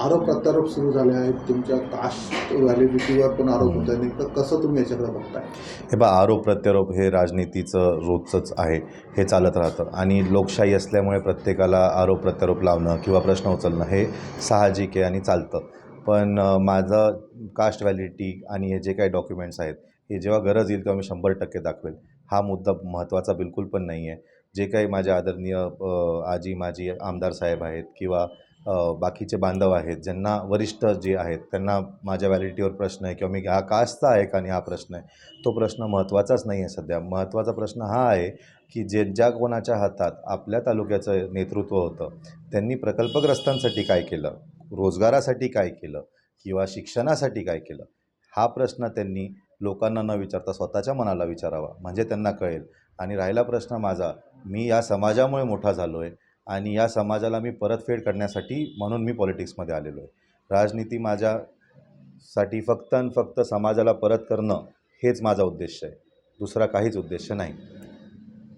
आरोप प्रत्यारोप सुरू झाले आहेत. तुमच्या कास्ट व्हॅलिडिटीवर पण आरोप होत आहे नेमकं कसं तुम्ही याच्याकडे बघताय? हे बा आरोप प्रत्यारोप हे राजनीतीचं रोजचंच आहे. हे चालत राहतं. आणि लोकशाही असल्यामुळे प्रत्येकाला आरोप प्रत्यारोप लावणं किंवा प्रश्न उचलणं हे साहजिक आहे आणि चालतं. पण माझं कास्ट व्हॅलिडिटी आणि हे जे काही डॉक्युमेंट्स आहेत हे जेव्हा गरज येईल तेव्हा मी शंभर टक्के दाखवेल. हा मुद्दा महत्त्वाचा बिलकुल पण नाही आहे जे काही माझे आदरणीय आजी माझी आमदार साहेब आहेत किंवा बाकीचे बांधव आहेत ज्यांना वरिष्ठ जे आहेत त्यांना माझ्या व्हॅलिडिटीवर प्रश्न आहे किंवा मी हा कास्टचा आहे का आणि हा प्रश्न आहे? तो प्रश्न महत्त्वाचाच नाही आहे सध्या. महत्त्वाचा प्रश्न हा आहे की जे ज्या कोणाच्या हातात आपल्या तालुक्याचं नेतृत्व होतं त्यांनी प्रकल्पग्रस्तांसाठी काय केलं? रोजगारासाठी काय केलं? किंवा शिक्षणासाठी काय केलं? हा प्रश्न त्यांनी लोकांना न विचारता स्वतःच्या मनाला विचारावा. म्हणजे त्यांना कळेल. आणि राहिला प्रश्न माझा मी या समाजामुळे मोठा झालो आहे आणि या समाजाला मी परतफेड करण्यासाठी म्हणून मी पॉलिटिक्समध्ये आलेलो आहे. राजनीती माझ्यासाठी फक्त आणि फक्त समाजाला परत करणं हेच माझा उद्देश आहे. दुसरा काहीच उद्देश नाही.